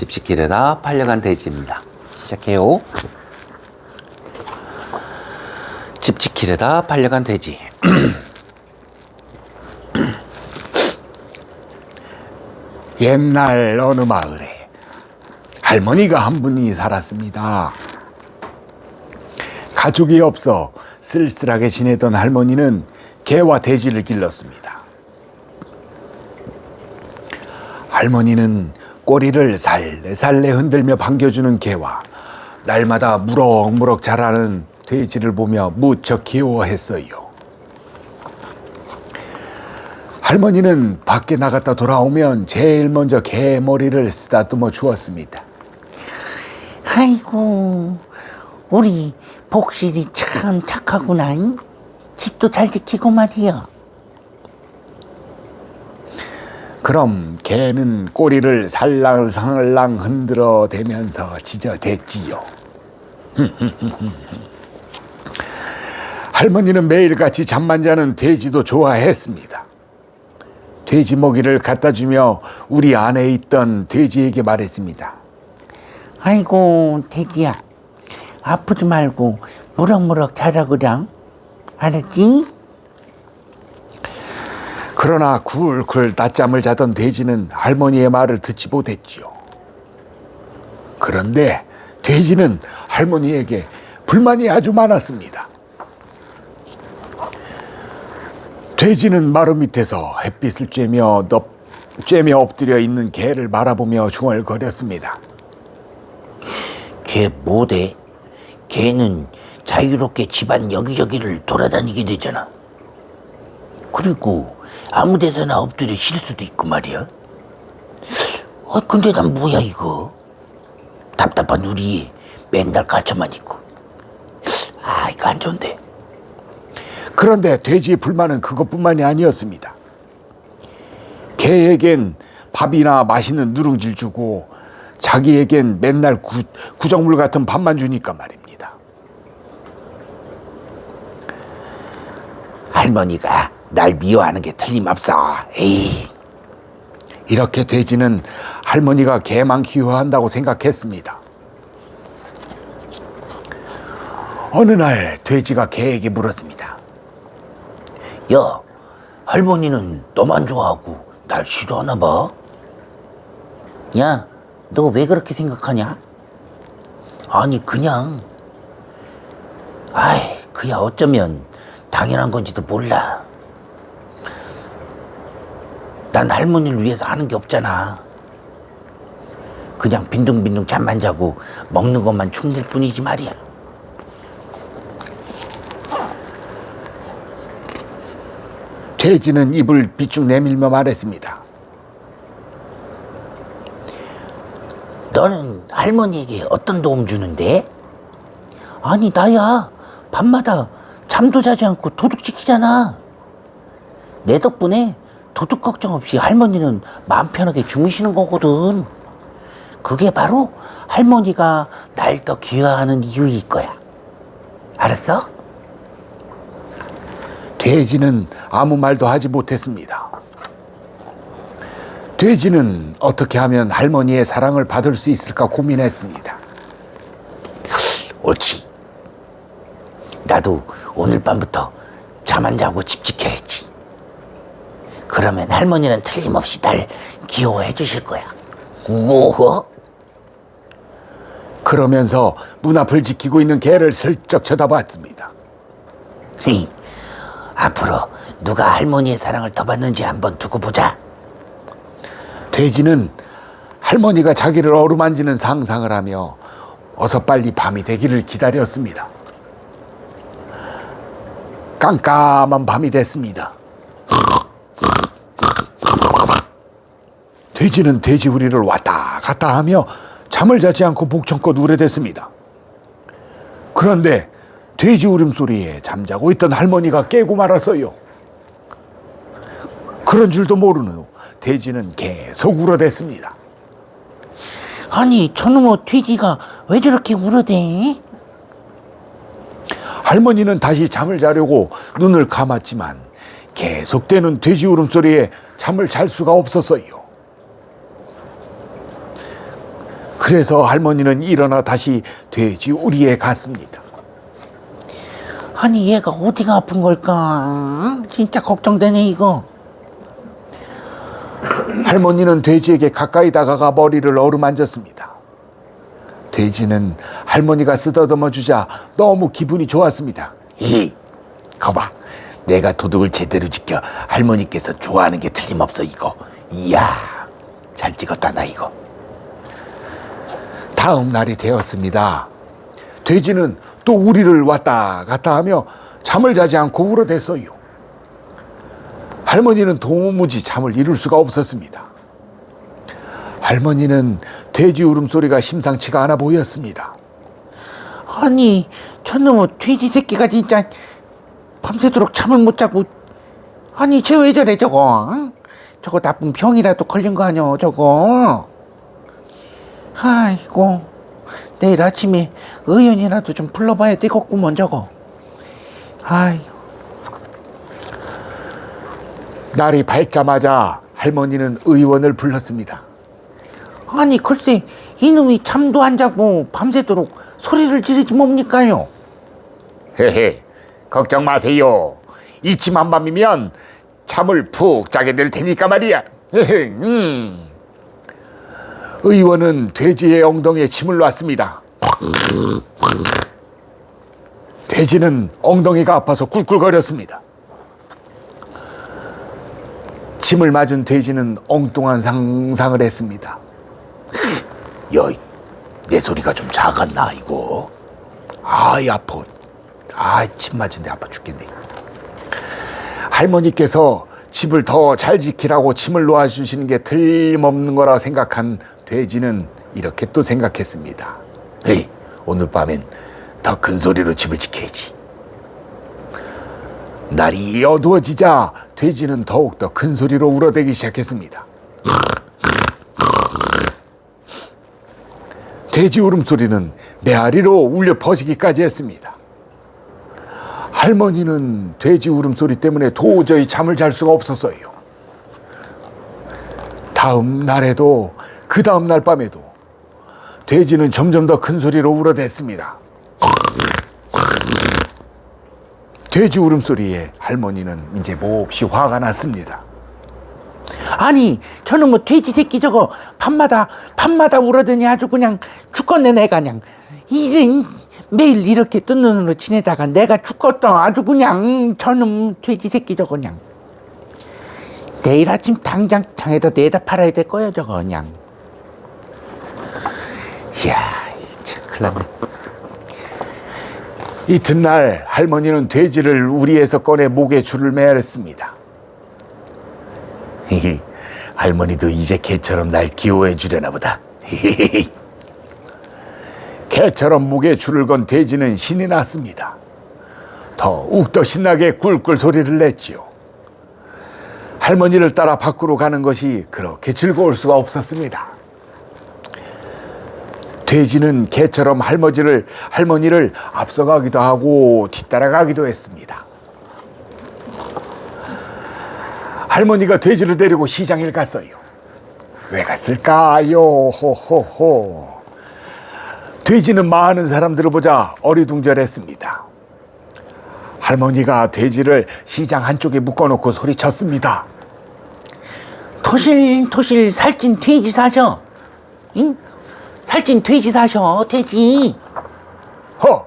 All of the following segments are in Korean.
집 지키려다 팔려간 돼지입니다. 시작해요. 집 지키려다 팔려간 돼지. 옛날 어느 마을에 할머니가 한 분이 살았습니다. 가족이 없어 쓸쓸하게 지내던 할머니는 개와 돼지를 길렀습니다. 할머니는 꼬리를 살래살래 흔들며 반겨주는 개와 날마다 무럭무럭 자라는 돼지를 보며 무척 귀여워했어요. 할머니는 밖에 나갔다 돌아오면 제일 먼저 개 머리를 쓰다듬어 주었습니다. 아이고, 우리 복실이 참 착하구나. 잉? 집도 잘 지키고 말이야. 그럼 개는 꼬리를 살랑살랑 흔들어 대면서 지저댔지요. 할머니는 매일같이 잠만 자는 돼지도 좋아했습니다. 돼지 먹이를 갖다 주며 우리 안에 있던 돼지에게 말했습니다. 아이고, 돼지야. 아프지 말고 무럭무럭 자라그랑. 알았지? 그러나 굴굴 낮잠을 자던 돼지는 할머니의 말을 듣지 못했지요. 그런데 돼지는 할머니에게 불만이 아주 많았습니다. 돼지는 마루 밑에서 햇빛을 쬐며 넙, 쬐며 엎드려 있는 개를 바라보며 중얼거렸습니다. 걔 뭐대? 걔는 자유롭게 집안 여기저기를 돌아다니게 되잖아. 그리고 아무 데서나 엎드려 쉴 수도 있고 말이야. 어, 근데 난 뭐야 이거? 답답한 우리에 맨날 갇혀만 있고. 아, 이거 안 좋은데. 그런데 돼지의 불만은 그것뿐만이 아니었습니다. 개에겐 밥이나 맛있는 누룽지를 주고 자기에겐 맨날 구, 구정물 같은 밥만 주니까 말입니다. 할머니가 날 미워하는 게 틀림없어. 에이. 이렇게 돼지는 할머니가 개만 키워한다고 생각했습니다. 어느 날 돼지가 개에게 물었습니다. 야, 할머니는 너만 좋아하고 날 싫어하나 봐. 야, 너 왜 그렇게 생각하냐? 아니, 그냥. 아이, 그야 어쩌면 당연한 건지도 몰라. 난 할머니를 위해서 하는 게 없잖아. 그냥 빈둥빈둥 잠만 자고 먹는 것만 충들 뿐이지 말이야. 돼지는 입을 비쭉 내밀며 말했습니다. 너는 할머니에게 어떤 도움 주는데? 아니 나야 밤마다 잠도 자지 않고 도둑 지키잖아. 내 덕분에 도둑 걱정 없이 할머니는 마음 편하게 주무시는 거거든. 그게 바로 할머니가 날 더 귀화하는 이유일 거야. 알았어? 돼지는 아무 말도 하지 못했습니다. 돼지는 어떻게 하면 할머니의 사랑을 받을 수 있을까 고민했습니다. 옳지. 나도 오늘 밤부터 잠 안 자고 집 지켜야지. 그러면 할머니는 틀림없이 날 귀여워해 주실 거야. 뭐? 그러면서 문 앞을 지키고 있는 개를 슬쩍 쳐다봤습니다. 히, 앞으로 누가 할머니의 사랑을 더 받는지 한번 두고 보자. 돼지는 할머니가 자기를 어루만지는 상상을 하며 어서 빨리 밤이 되기를 기다렸습니다. 깜깜한 밤이 됐습니다. 돼지는 돼지 우리를 왔다 갔다 하며 잠을 자지 않고 목청껏 우려댔습니다. 그런데 돼지 울음소리에 잠자고 있던 할머니가 깨고 말았어요. 그런 줄도 모르는 후 돼지는 계속 울어댔습니다. 아니 저놈의 돼지가 왜 저렇게 울어대? 할머니는 다시 잠을 자려고 눈을 감았지만 계속되는 돼지 울음소리에 잠을 잘 수가 없었어요. 그래서 할머니는 일어나 다시 돼지 우리에 갔습니다. 아니 얘가 어디가 아픈 걸까? 진짜 걱정되네 이거. 할머니는 돼지에게 가까이 다가가 머리를 어루만졌습니다. 돼지는 할머니가 쓰다듬어 주자 너무 기분이 좋았습니다. 이, 거봐, 내가 도둑을 제대로 지켜 할머니께서 좋아하는 게 틀림없어 이거. 이야, 잘 찍었다 나 이거. 다음 날이 되었습니다. 돼지는 또 우리를 왔다 갔다 하며 잠을 자지 않고 울어댔어요. 할머니는 도무지 잠을 이룰 수가 없었습니다. 할머니는 돼지 울음소리가 심상치가 않아 보였습니다. 아니 저놈의 돼지 새끼가 진짜 밤새도록 잠을 못 자고 아니 쟤 왜 저래 저거 응? 저거 나쁜 병이라도 걸린 거 아니야 저거 아이고 내일 아침에 의원이라도 좀 불러봐야 되겠구먼 저거 아이 날이 밝자마자 할머니는 의원을 불렀습니다. 아니 글쎄 이놈이 잠도 안 자고 밤새도록 소리를 지르지 뭡니까요 헤헤, 걱정 마세요. 이쯤한 밤이면 잠을 푹 자게 될 테니까 말이야. 헤헤, 음. 의원은 돼지의 엉덩이에 침을 놨습니다. 돼지는 엉덩이가 아파서 꿀꿀거렸습니다. 침을 맞은 돼지는 엉뚱한 상상을 했습니다. 야, 내 소리가 좀 작았나 이거? 아이 아파. 아, 침 맞은데 아파 죽겠네. 할머니께서 집을 더 잘 지키라고 침을 놓아주시는 게 틀림없는 거라 생각한 돼지는 이렇게 또 생각했습니다. 에이, 오늘 밤엔 더 큰 소리로 집을 지켜야지. 날이 어두워지자 돼지는 더욱 더 큰 소리로 울어대기 시작했습니다. 돼지 울음소리는 메아리로 울려 퍼지기까지 했습니다. 할머니는 돼지 울음소리 때문에 도저히 잠을 잘 수가 없었어요. 다음 날에도 그 다음 날 밤에도 돼지는 점점 더 큰 소리로 울어댔습니다. 돼지 울음소리에 할머니는 이제 몹시 화가 났습니다. 아니 저놈의 돼지 새끼 저거 밤마다 밤마다 울어대니 아주 그냥 죽겠네 내가 그냥 이래 매일 이렇게 뜬 눈으로 지내다가 내가 죽겠다 아주 그냥 음, 저놈 돼지 새끼 저거 그냥 내일 아침 당장 장에다 내다 팔아야 될 거야 저거 그냥 이야, 참 큰일 났네. 이튿날 할머니는 돼지를 우리에서 꺼내 목에 줄을. 히히, 할머니도 이제 개처럼 날 기호해 주려나 보다. 개처럼 목에 줄을 건 돼지는 신이 났습니다. 더 욱 더 신나게 꿀꿀 소리를 냈지요. 할머니를 따라 밖으로 가는 것이 그렇게 즐거울 수가 없었습니다. 돼지는 개처럼 할머니를 할머니를 앞서가기도 하고 뒤따라가기도 했습니다. 할머니가 돼지를 데리고 시장에 갔어요. 왜 갔을까요? 호호호. 돼지는 많은 사람들을 보자 어리둥절했습니다. 할머니가 돼지를 시장 한쪽에 묶어놓고 소리쳤습니다. 토실토실 살찐 돼지 사셔 응? 살찐 돼지 사셔 돼지 허!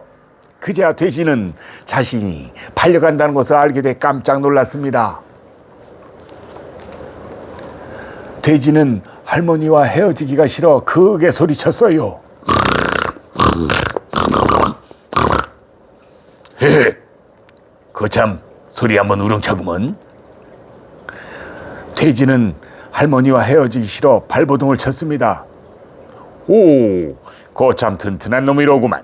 그제야 돼지는 자신이 팔려간다는 것을 알게 돼 깜짝 놀랐습니다. 돼지는 할머니와 헤어지기가 싫어 크게 소리쳤어요. 헤, 거참 소리 한번 우렁차구먼. 돼지는 할머니와 헤어지기 싫어 발버둥을 쳤습니다. 오, 거참 튼튼한 놈이로구만.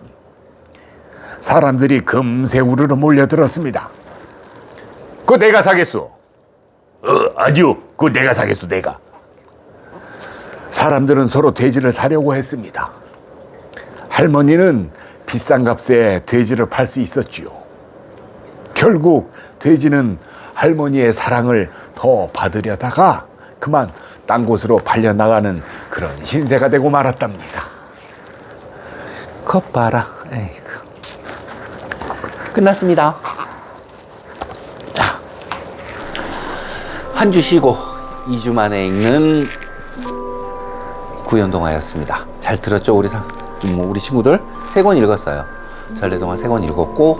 사람들이 금세 우르르 몰려들었습니다. 그거 내가 사겠소. 어, 아니요. 그거 내가 사겠소, 내가. 사람들은 서로 돼지를 사려고 했습니다. 할머니는 비싼 값에 돼지를 팔 수 있었지요. 결국 돼지는 할머니의 사랑을 더 받으려다가 그만 딴 곳으로 팔려나가는 그런 신세가 되고 말았답니다. 컵 봐라. 에이구. 끝났습니다. 자, 한 주 쉬고 2주 만에 읽는 구연동화였습니다. 잘 들었죠, 우리 사, 뭐 우리 친구들 세 권 읽었어요. 전래동화 세 권 읽었고,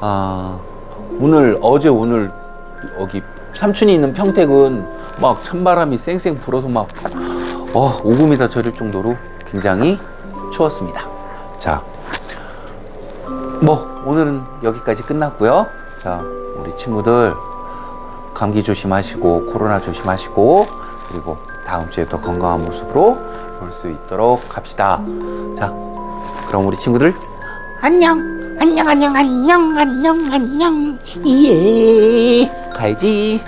아 오늘 어제 오늘 여기 삼촌이 있는 평택은 막 찬바람이 쌩쌩 불어서 막 어, 오금이 다 저릴 정도로 굉장히 추웠습니다. 자, 뭐 오늘은 여기까지 끝났고요. 자, 우리 친구들 감기 조심하시고 코로나 조심하시고 그리고 다음 주에 더 건강한 모습으로 볼 수 있도록 합시다. 자, 그럼 우리 친구들 안녕 안녕 안녕 안녕 안녕 안녕 예 가야지.